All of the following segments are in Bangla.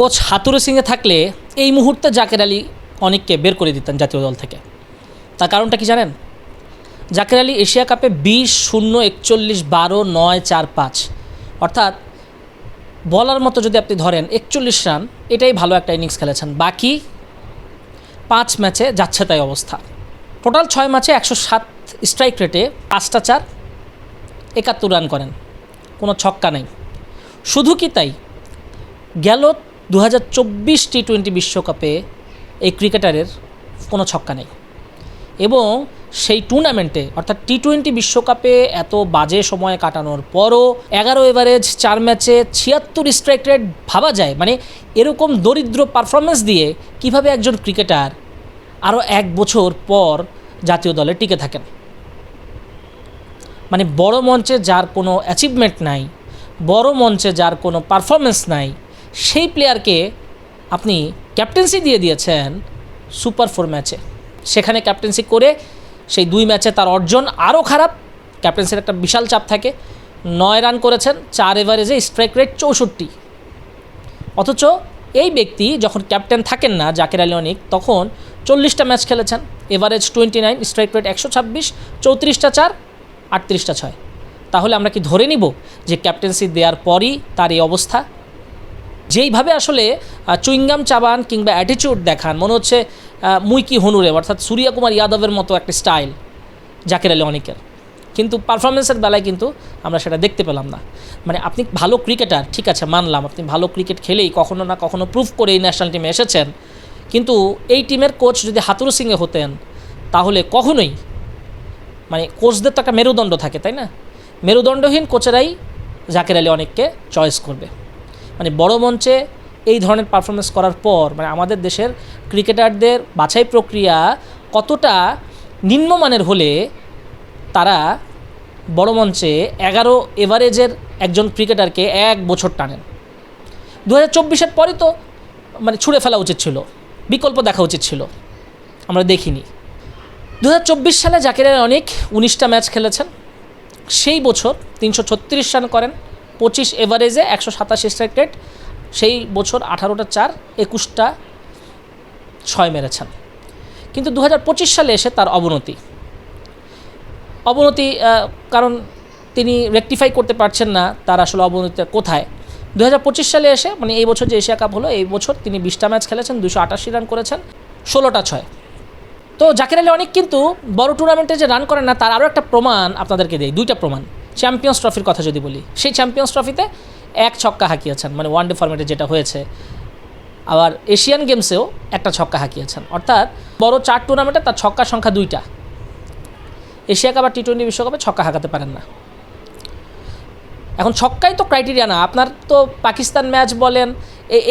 কোচ হাতুরু সিংয়ে থাকলে এই মুহূর্তে জাকের আলী অনেককে বের করে দিতেন জাতীয় দল থেকে। তার কারণটা কি জানেন? জাকের আলী এশিয়া কাপে বিশ শূন্য, একচল্লিশ, বারো, নয়, চার, পাঁচ। অর্থাৎ বলার মতো যদি আপনি ধরেন একচল্লিশ রান, এটাই ভালো একটা ইনিংস খেলেছেন। বাকি পাঁচ ম্যাচে যাচ্ছে তাই অবস্থা। টোটাল ছয় ম্যাচে একশো সাত স্ট্রাইক রেটে পাঁচটা চার, একাত্তর রান করেন। কোনো ছক্কা নেই। শুধু কি তাই? গেল দু হাজার চব্বিশ টি টোয়েন্টি বিশ্বকাপে এই ক্রিকেটারের কোনো ছক্কা নেই। এবং সেই টুর্নামেন্টে, অর্থাৎ টি টোয়েন্টি বিশ্বকাপে এত বাজে সময় কাটানোর পরও এগারো এভারেজ, চার ম্যাচে ছিয়াত্তর স্ট্রাইক রেট ভাবা যায়। মানে এরকম দরিদ্র পারফরমেন্স দিয়ে কীভাবে একজন ক্রিকেটার আরও এক বছর পর জাতীয় দলে টিকে থাকেন? মানে বড় মঞ্চে যার কোনো অ্যাচিভমেন্ট নাই, বড় মঞ্চে যার কোনো পারফরমেন্স নাই সেই প্লেয়ারকে আপনি ক্যাপ্টেন্সি দিয়ে দিয়েছেন সুপার ফোর ম্যাচে সেখানে ক্যাপ্টেন্সি করে সেই দুই ম্যাচে তার অর্জন আরও খারাপ। ক্যাপ্টেন্সির একটা বিশাল চাপ থাকে। নয় রান করেছেন, চার এভারেজে স্ট্রাইক রেট চৌষট্টি। অথচ এই ব্যক্তি যখন ক্যাপ্টেন থাকেন না, জাকের আলী অনিক, তখন চল্লিশটা ম্যাচ খেলেছেন। Average twenty nine strike rate একশো ছাব্বিশ, চৌত্রিশটা চার, আটত্রিশটা ছয়। তাহলে আমরা কি ধরে নিব যে ক্যাপ্টেন্সি দেওয়ার পরই তার এই অবস্থা? যেইভাবে আসলে চুইংগাম চাবান কিংবা অ্যাটিটিউড দেখান, মনে হচ্ছে মুইকি হনুরে, অর্থাৎ সূর্য কুমার যাদবের মতো একটা স্টাইল জাকের আলী অনেকের। কিন্তু পারফরমেন্সের বেলায় কিন্তু আমরা সেটা দেখতে পেলাম না। মানে আপনি ভালো ক্রিকেটার ঠিক আছে, মানলাম, আপনি ভালো ক্রিকেট খেলেই কখনো না কখনো প্রুফ করে এই ন্যাশনাল টিমে এসেছেন। কিন্তু এই টিমের কোচ যদি হাতুরু সিংয়ে হতেন, তাহলে কখনোই মানে কোচদের তো একটা মেরুদণ্ড থাকে, তাই না? মেরুদণ্ডহীন কোচেরাই জাকের আলী অনেককে চয়েস করবে। মানে বড় মঞ্চে এই ধরনের পারফরমেন্স করার পর মানে আমাদের দেশের ক্রিকেটারদের বাছাই প্রক্রিয়া কতটা নিম্নমানের হলে তারা বড় মঞ্চে এগারো এভারেজের একজন ক্রিকেটারকে এক বছর টানেন। দু হাজার চব্বিশের পরে তো মানে ছুঁড়ে ফেলা উচিত ছিল, বিকল্প দেখা উচিত ছিল, আমরা দেখিনি। দু হাজার চব্বিশ সালে জাকিরের অনেক উনিশটা ম্যাচ খেলেছেন, সেই বছর তিনশো ছত্রিশ রান করেন পঁচিশ এভারেজে একশো সাতাশি স্ট্রাইক সেই বছর আঠারোটা চার, একুশটা ছয় মেরেছেন। কিন্তু দু হাজার পঁচিশ সালে এসে তার অবনতি। অবনতি কারণ তিনি রেকটিফাই করতে পারছেন না তার আসলে অবনতিটা কোথায়। দু হাজার পঁচিশ সালে এসে মানে এই বছর যে এশিয়া কাপ হলো, এই বছর তিনি বিশটা ম্যাচ খেলেছেন দুশো আটাশি রান করেছেন, ষোলোটা ছয়। তো জাকির আলী অনেক কিন্তু বড় টুর্নামেন্টে যে রান করেন না, তার আরও একটা প্রমাণ আপনাদেরকে দেয় দুইটা প্রমাণ। চ্যাম্পিয়ন্স ট্রফির কথা যদি বলি, সেই চ্যাম্পিয়ন্স ট্রফিতে এক ছক্কা হাঁকিয়েছেন মানে ওয়ান ডে ফর্মেটে যেটা হয়েছে। আবার এশিয়ান গেমসেও একটা ছক্কা হাঁকিয়েছেন। অর্থাৎ বড় চার টুর্নামেন্টে তার ছক্কার সংখ্যা দুইটা। এশিয়া কাপ আর টি টোয়েন্টি বিশ্বকাপে ছক্কা হাঁকাতে পারেন না। এখন ছক্কাই তো ক্রাইটেরিয়া না। আপনার তো পাকিস্তান ম্যাচ বলেন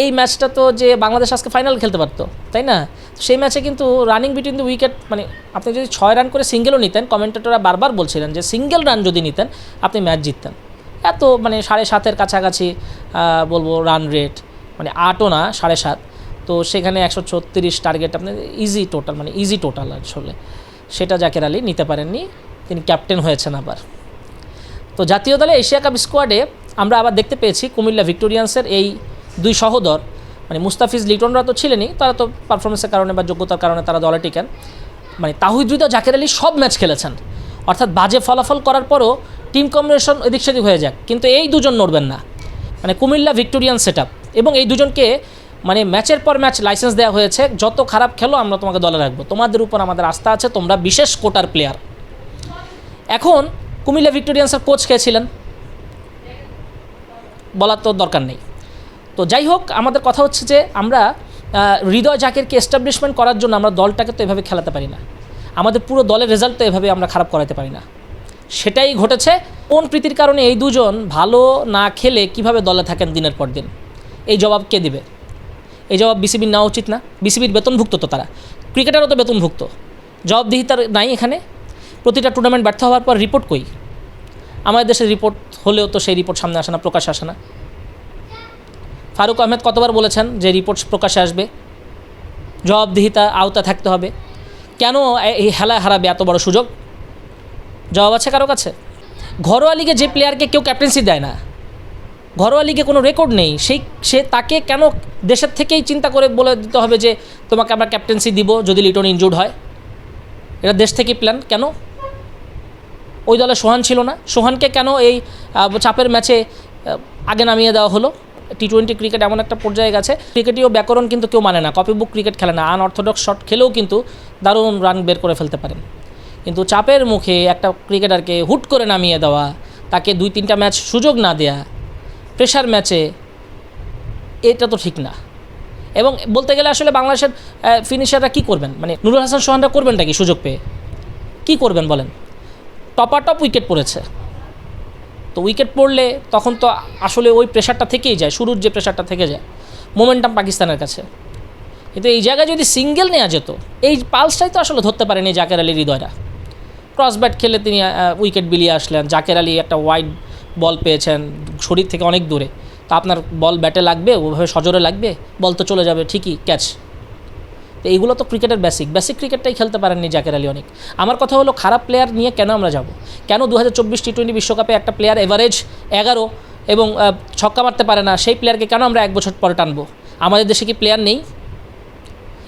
এই ম্যাচটা তো যে বাংলাদেশ আজকে ফাইনাল খেলতে পারতো, তাই না? সেই ম্যাচে কিন্তু রানিং বিটুইন দ্য উইকেট মানে আপনি যদি ছয় রান করে সিঙ্গেলও নিতেন কমেন্টেটররা বারবার বলছিলেন যে সিঙ্গেল রান যদি নিতেন, আপনি ম্যাচ জিততেন। এত মানে সাড়ে সাতের কাছাকাছি বলব রান রেট মানে আটও না, সাড়ে সাত। তো সেখানে একশো ছত্রিশ টার্গেট আপনি ইজি টোটাল মানে ইজি টোটাল আসলে। সেটা জাকের আলী নিতে পারেননি, তিনি ক্যাপ্টেন হয়েছেন আবার। তো জাতীয় দলে এশিয়া কাপ স্কোয়াডে আমরা আবার দেখতে পেয়েছি কুমিল্লা ভিক্টোরিয়ান্সের এই দুই সহোদর মানে মুস্তাফিজ লিটনরা তো ছিলেনই, তারা তো পারফরমেন্সের কারণে বা যোগ্যতার কারণে তারা দলে টিকেন। মানে তাহিদুদ্দা জাকের আলী সব ম্যাচ খেলেছেন। অর্থাৎ বাজে ফলাফল করার পরও টিম কম্বিনেশন এদিক সেদিক হয়ে যাক কিন্তু এই দুজন নড়বেন না। মানে কুমিল্লা ভিক্টোরিয়ান সেট এবং এই দুজনকে মানে ম্যাচের পর ম্যাচ লাইসেন্স দেওয়া হয়েছে। যত খারাপ খেলো, আমরা তোমাকে দলে রাখব। তোমাদের উপর আমাদের আস্থা আছে, তোমরা বিশেষ কোটার প্লেয়ার এখন কুমিল্লা ভিক্টোরিয়ান্সের কোচ কে ছিলেন? বলার তো দরকার নেই। তো যাই হোক, আমাদের কথা হচ্ছে যে আমরা হৃদয় জাকিরকে এস্টাবলিশমেন্ট করার জন্য আমরা দলটাকে তো এভাবে খেলাতে পারি না। আমাদের পুরো দলের রেজাল্ট তো এভাবে আমরা খারাপ করাতে পারি না। সেটাই ঘটেছে। কোন প্রীতির কারণে এই দুজন ভালো না খেলে কীভাবে দলে থাকেন দিনের পর দিন? এই জবাব কে দিবে? এই জবাব বিসিবির নেওয়া উচিত না। বিসিবির বেতনভুক্ত তো তারা। ক্রিকেটারও তো বেতনভুক্ত। জবাবদিহিতার নাই এখানে। প্রতিটা টুর্নামেন্ট ব্যর্থ হওয়ার পর রিপোর্ট কই? আমাদের দেশের রিপোর্ট হলেও তো সেই রিপোর্ট সামনে আসে না, প্রকাশ আসে না। ফারুক আহমেদ কতবার বলেছেন যে রিপোর্ট প্রকাশে আসবে? জবাবদিহিতা আওতা থাকতে হবে। কেন এই হেলায় হারাবে? এত বড় সুযোগ? জবাব আছে কারও কাছে? ঘরোয়া লিগে যে প্লেয়ারকে কেউ ক্যাপ্টেন্সি দেয় না, ঘরোয়া লিগে কোনো রেকর্ড নেই, সেই সে তাকে কেন দেশের থেকেই চিন্তা করে বলে দিতে হবে যে তোমাকে আমরা ক্যাপ্টেন্সি দিব যদি লিটন ইনজুর্ড হয়? এটা দেশ থেকেই প্ল্যান। কেন? ওই দলে সোহান ছিল না। সোহানকে কেন এই চাপের ম্যাচে আগে নামিয়ে দেওয়া হলো? টি টোয়েন্টি ক্রিকেট এমন একটা পর্যায়ে গেছে ক্রিকেটীয় ব্যাকরণ কিন্তু কেউ মানে না কপি বুক ক্রিকেট খেলে না আনঅর্থোডক্স শট খেলেও কিন্তু দারুণ রান বের করে ফেলতে পারেন। কিন্তু চাপের মুখে একটা ক্রিকেটারকে হুট করে নামিয়ে দেওয়া, তাকে দুই তিনটা ম্যাচ সুযোগ না দেয়া প্রেশার ম্যাচে এটা তো ঠিক না। এবং বলতে গেলে আসলে বাংলাদেশের ফিনিশাররা কী করবেন? মানে নুরুল হাসান সোহানরা করবেনটা কি সুযোগ পেয়ে? কী করবেন বলেন? টপার টপ উইকেট পড়েছে। তো উইকেট পড়লে তখন তো আসলে ওই প্রেশারটা থেকেই যায়, শুরুর যে প্রেশারটা থেকে যায় মোমেন্টাম পাকিস্তানের কাছে। কিন্তু এই জায়গায় যদি সিঙ্গেল নেওয়া যেত, এই পালসটাই তো আসলে ধরতে পারেনি জাকের আলীর হৃদয়রা। ক্রস ব্যাট খেলে তিনি উইকেট বিলিয়ে আসলেন। জাকের আলী একটা ওয়াইড বল পেয়েছেন, শরীর থেকে অনেক দূরে। তা আপনার বল ব্যাটে লাগবে, ওভাবে সজোরে লাগবে বল তো চলে যাবে, ঠিকই ক্যাচ তো এইগুলো তো ক্রিকেটের বেসিক বেসিক ক্রিকেটটাই খেলতে পারেননি জাকের আলী অনেক। আমার কথা হলো, খারাপ প্লেয়ার নিয়ে কেন আমরা যাব? কেন দু হাজার চব্বিশ টি টোয়েন্টি বিশ্বকাপে একটা প্লেয়ার এভারেজ এগারো এবং ছক্কা মারতে পারে না, সেই প্লেয়ারকে কেন আমরা এক বছর পরে টানবো? আমাদের দেশে কি প্লেয়ার নেই?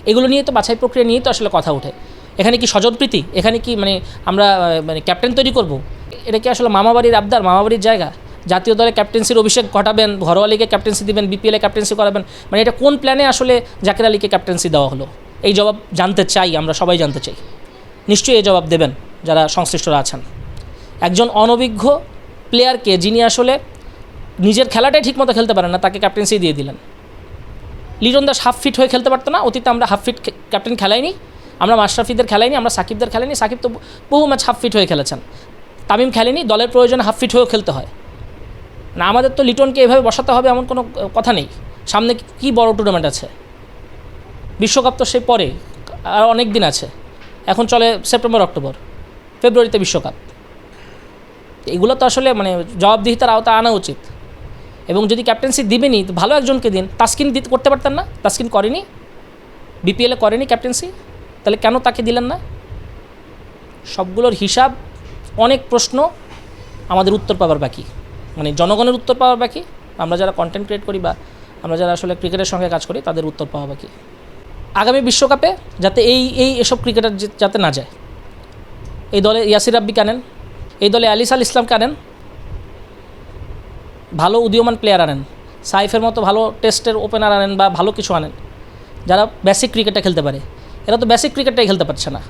এগুলো নিয়ে তো বাছাই প্রক্রিয়া নিয়েই তো আসলে কথা ওঠে। এখানে কি স্বজনপ্রীতি এখানে কি মানে আমরা মানে ক্যাপ্টেন তৈরি করব? এটা কি আসলে মামাবাড়ির আবদার, মামাবাড়ির জায়গা? জাতীয় দলে ক্যাপ্টেন্সির অভিষেক ঘটাবেন, ঘরোয়া লিগে ক্যাপ্টেন্সি দিবেন বিপিএলে ক্যাপ্টেন্সি করাবেন মানে এটা কোন প্ল্যানে আসলে জাকির আলীকে ক্যাপ্টেন্সি দেওয়া হলো? এই জবাব জানতে চাই, আমরা সবাই জানতে চাই। নিশ্চয়ই এই জবাব দেবেন যারা সংশ্লিষ্টরা আছেন। একজন অনভিজ্ঞ প্লেয়ারকে যিনি আসলে নিজের খেলাটাই ঠিকমতো খেলতে পারেন না, তাকে ক্যাপ্টেন্সি দিয়ে দিলেন। লিটন দাস হাফ ফিট হয়ে খেলতে পারতো না, অতীতে আমরা হাফ ফিট ক্যাপ্টেন খেলাইনি, আমরা মাশরাফিদের খেলাইনি, আমরা সাকিবদের খেলাইনি, সাকিব তো বহু ম্যাচ হাফ ফিট হয়ে খেলেছেন। তামিম খেলেনি, দলের প্রয়োজনে হাফ ফিট হয়েও খেলতে হয়। না, আমাদের তো লিটনকে এভাবে বসাতে হবে এমন কোনো কথা নেই। সামনে কি বড় টুর্নামেন্ট আছে? বিশ্বকাপ তো সেই পরে আর অনেক দিন আছে। এখন চলে সেপ্টেম্বর, অক্টোবর, ফেব্রুয়ারিতে বিশ্বকাপ। এগুলো তো আসলে মানে জবাবদিহিতার আওতা আনা উচিত। এবং যদি ক্যাপ্টেন্সি দিবেনি তো ভালো একজনকে দিন। তাস্কিন দিতে করতে পারতেন না? তাস্কিন করেনি? বিপিএলে করেনি ক্যাপ্টেন্সি তাহলে কেন তাকে দিলেন না? সবগুলোর হিসাব, অনেক প্রশ্ন, আমাদের উত্তর পাওয়ার বাকি। মানে জনগণের উত্তর পাওয়ার বাকি। আমরা যারা কন্টেন্ট ক্রিয়েট করি বা আমরা যারা আসলে ক্রিকেটের সঙ্গে কাজ করি, তাদের উত্তর পাওয়া বাকি। আগামী বিশ্বকাপে যাতে এই এই এসব ক্রিকেটার যাতে না যায়। এই দলে ইয়াসির রাব্বি আনেন এই দলে আলিস আল ইসলামকে আনেন। ভালো উদীয়মান প্লেয়ার আনেন। সাইফের মতো ভালো টেস্টের ওপেনার আনেন বা ভালো কিছু আনেন। যারা বেসিক ক্রিকেটটা খেলতে পারে। এরা তো বেসিক ক্রিকেটটাই খেলতে পারছে না।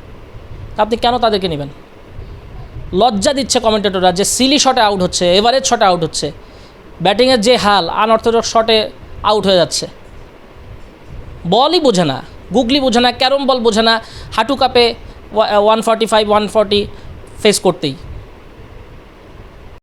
আপনি কেন তাদেরকে নেবেন? লজ্জা দিচ্ছে কমেন্টেটররা যে সিলি শটে আউট হচ্ছে এভারেজ শটে আউট হচ্ছে। ব্যাটিংয়ের যে হাল আনঅর্থোডক্স শটে আউট হয়ে যাচ্ছে। বলই বোঝে না গুগলি বোঝে না ক্যারম বল বোঝে না, হাঁটু কাপে one forty five one forty face করতেই।